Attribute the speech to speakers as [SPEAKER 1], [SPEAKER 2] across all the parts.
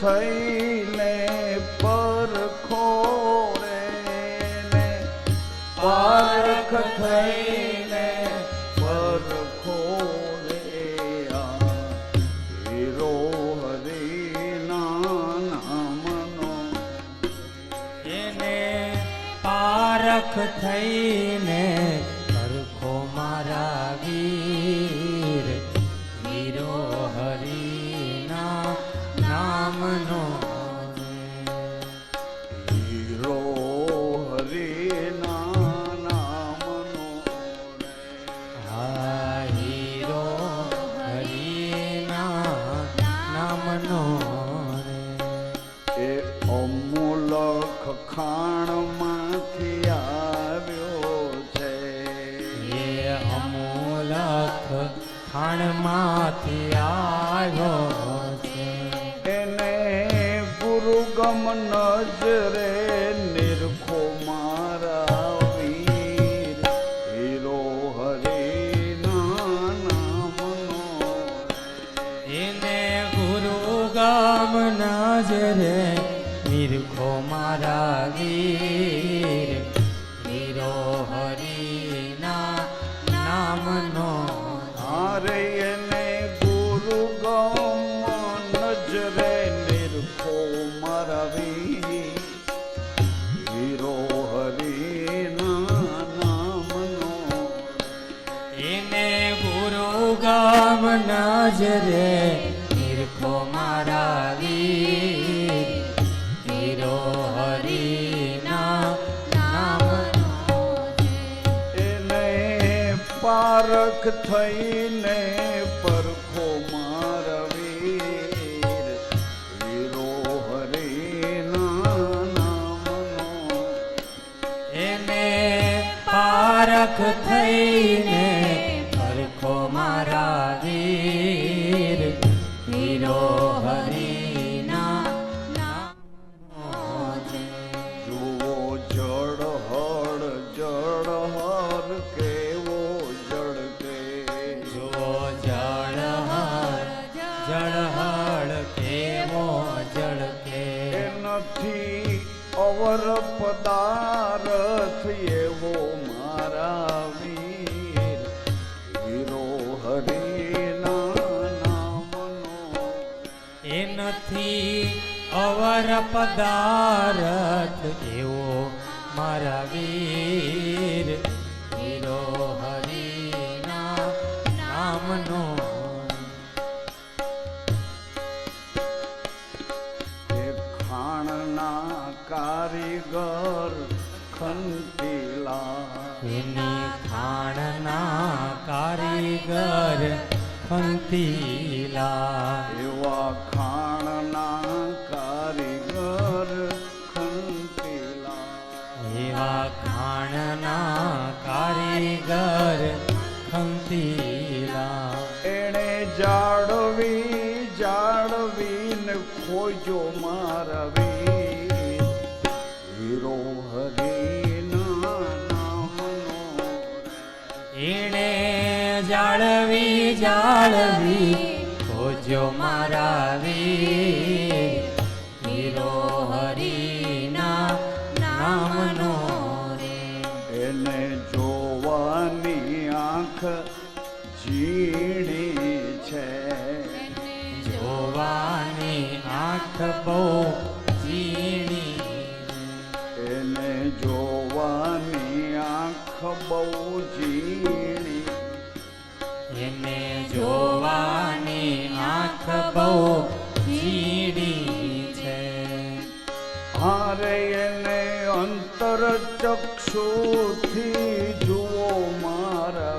[SPEAKER 1] થઈને પરખો રે પારખ થઈને પરખો રે હીરો હરી નામનો.
[SPEAKER 2] એને પારખ થઈને
[SPEAKER 1] ગુરુગમ નજરે નિરખો મારા વીર. હીરો હરિના નામનો
[SPEAKER 2] એને ગુરુ ગામ નજરે નિરખો મારા વીર.
[SPEAKER 1] નજરે નિરખો મારા વીર હીરો હરિના નામનો
[SPEAKER 2] એને
[SPEAKER 1] પારખ થઈને પરખો મારા વીર હીરો હરિના નામનો
[SPEAKER 2] એને પારખ થઈને મારા વીર હીરો હરિના
[SPEAKER 1] જુઓ જળ હળ જળ હર કેવો જળ કે
[SPEAKER 2] જો જળ હળ જળ હળ કેવો જળ કે
[SPEAKER 1] નથી અવર પદાર્થ એવો
[SPEAKER 2] એ અવર પદાર્થ એવો મારા વીર. હીરો હરિના નામનો.
[SPEAKER 1] ખાણના કારીગર ખંતીલા
[SPEAKER 2] એની ખાણના કારીગર ખંતીલા
[SPEAKER 1] એવા ખાણના જાળવી
[SPEAKER 2] જાળવી ખોજો મારા વીર હીરો હરિના નામનો રે.
[SPEAKER 1] એને જોવાની આંખ ઝીણી છે.
[SPEAKER 2] જોવાની આંખ બહુ ઝીણી
[SPEAKER 1] એને જોવાની આંખ બહુ ઝીણી
[SPEAKER 2] એને જોવાની આંખ બહુ ઝીણી છે.
[SPEAKER 1] હારે એને અંતર ચક્ષુથી જુઓ મારા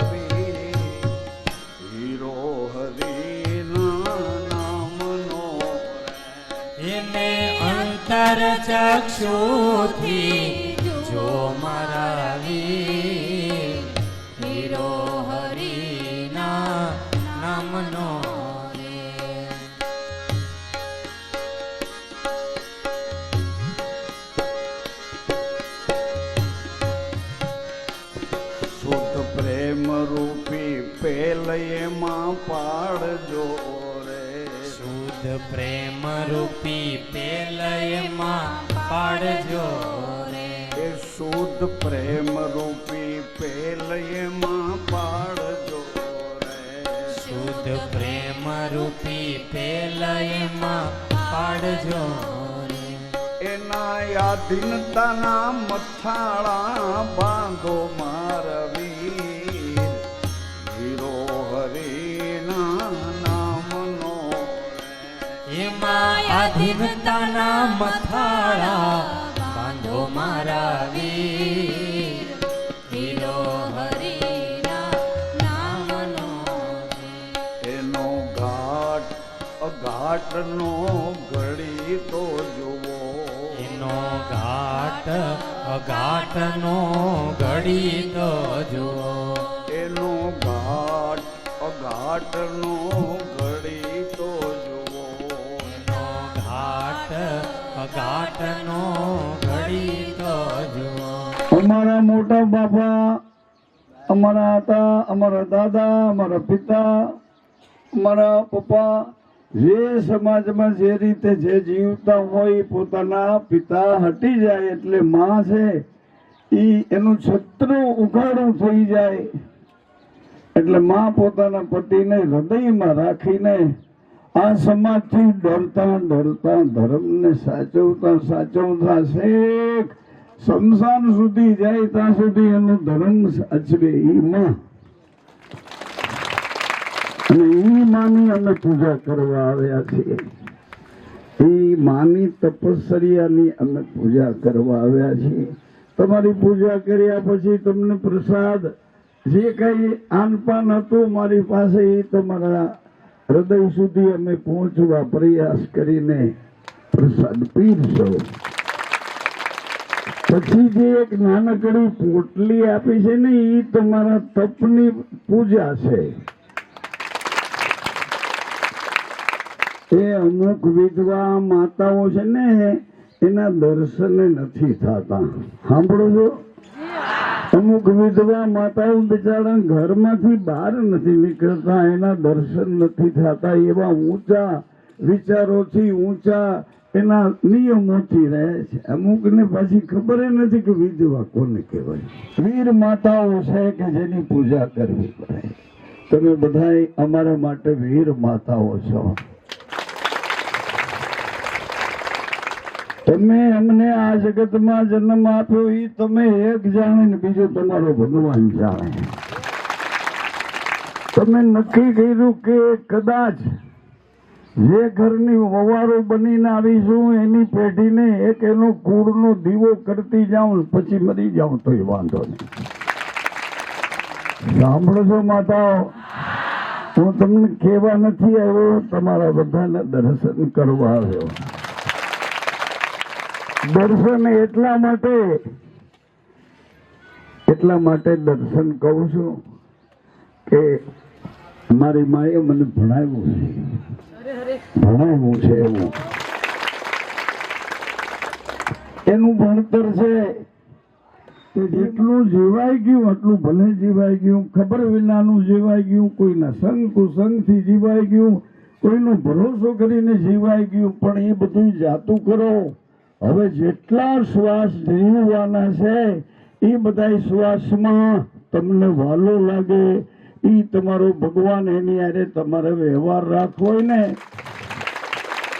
[SPEAKER 2] અંતર ચક્ષુથી જો મારા વીર. રામનો પ્રેમ રૂપી
[SPEAKER 1] પેલયમાં પાડજો રે.
[SPEAKER 2] શુદ્ધ પ્રેમ રૂપી પેલયમાં પાડજો રે.
[SPEAKER 1] શુદ્ધ પ્રેમ રૂપી પેલયમાં
[SPEAKER 2] રૂપી પેલયમાં પાડજો
[SPEAKER 1] એના યાધીનતાના મથાળા બાંધો મારવી હીરો હરિના નામનો.
[SPEAKER 2] એમાં આધીનતાના મથાળા
[SPEAKER 1] અઘાટનો ઘડી તો જુઓ.
[SPEAKER 2] એનો ઘાટ અઘાટનો ઘડી તો જુઓ.
[SPEAKER 1] એનો ઘાટ અઘાટનો ઘડી તો જુઓ.
[SPEAKER 2] એનો ઘાટ અઘાટનો ઘડી તો જુઓ.
[SPEAKER 3] અમારા મોટા બાપા અમારા હતા અમારા દાદા અમારા પિતા અમારા પપ્પા જે સમાજમાં જે રીતે જે જીવતા હોય, પોતાના પિતા હટી જાય એટલે માં છે, ઈ એનું છત્ર ઉઘાડું થઈ જાય. એટલે માં પોતાના પતિને હૃદયમાં રાખીને આ સમાજથી ડરતા ડરતા, ધર્મને સાચવતા સાચવતા શેખ, શમશાન સુધી જાય, ત્યાં સુધી એનું ધર્મ સાચવે ઈ માં. અને એ માની અમે પૂજા કરવા આવ્યા છીએ. એ માની તપસ્યાની અમે પૂજા કરવા આવ્યા છીએ. તમારી પૂજા કર્યા પછી તમને પ્રસાદ, જે કઈ આનપાન હતું મારી પાસે એ તમારા હૃદય સુધી અમે પહોંચવા પ્રયાસ કરીને પ્રસાદ પીરશો પછી જે એક નાનકડી પોટલી આપી છે ને એ તમારા તપની પૂજા છે. એ અમુક વિધવા માતાઓ છે ને, એના દર્શન નથી થતા. સાંભળો છો અમુક વિધવા માતાઓ બિચારા ઘરમાંથી બહાર નથી નીકળતા, એના દર્શન નથી થતા. એવા ઊંચા વિચારોથી ઊંચા એના નિયમોથી રહે છે. અમુકને પાછી ખબર નથી કે વિધવા કોને કહેવાય. વીર માતાઓ છે કે જેની પૂજા કરવી પડે. તમે બધા અમારા માટે વીર માતાઓ છો. તમે અમને આ જગતમાં જન્મ આપ્યો એ તમે એક જાણે ને બીજો તમારો ભગવાન જાણે. તમે નક્કી કર્યું કે કદાચ જે ઘરની વવારો બનીને આવીશું એની પેઢીને એક એનો કુળનો દીવો કરતી જાઉં, પછી મરી જાઉં, તોય વાંધો નહીં. સાંભળો છો માતાઓ, હું તમને કહેવા નથી આવ્યો, તમારા બધાને દર્શન કરવા આવ્યો. દર્શન એટલા માટે એટલા માટે દર્શન કહું છું કે મારી માએ મને ભણાવ્યું છે. ભણાવ્યું છે એવું. એનું ભણતર છે કે જેટલું જીવાઈ ગયું એટલું ભલે જીવાઈ ગયું, ખબર વિનાનું જીવાઈ ગયું, કોઈના સંગ કુસંગથી જીવાઈ ગયું, કોઈનો ભરોસો કરીને જીવાઈ ગયું, પણ એ બધું જાતું કરો. હવે જેટલા શ્વાસ જીવવાના છે, એ બધા શ્વાસમાં તમને વાલો લાગે. એ તમારો ભગવાન એની આરે તમારે વ્યવહાર રાખવો ને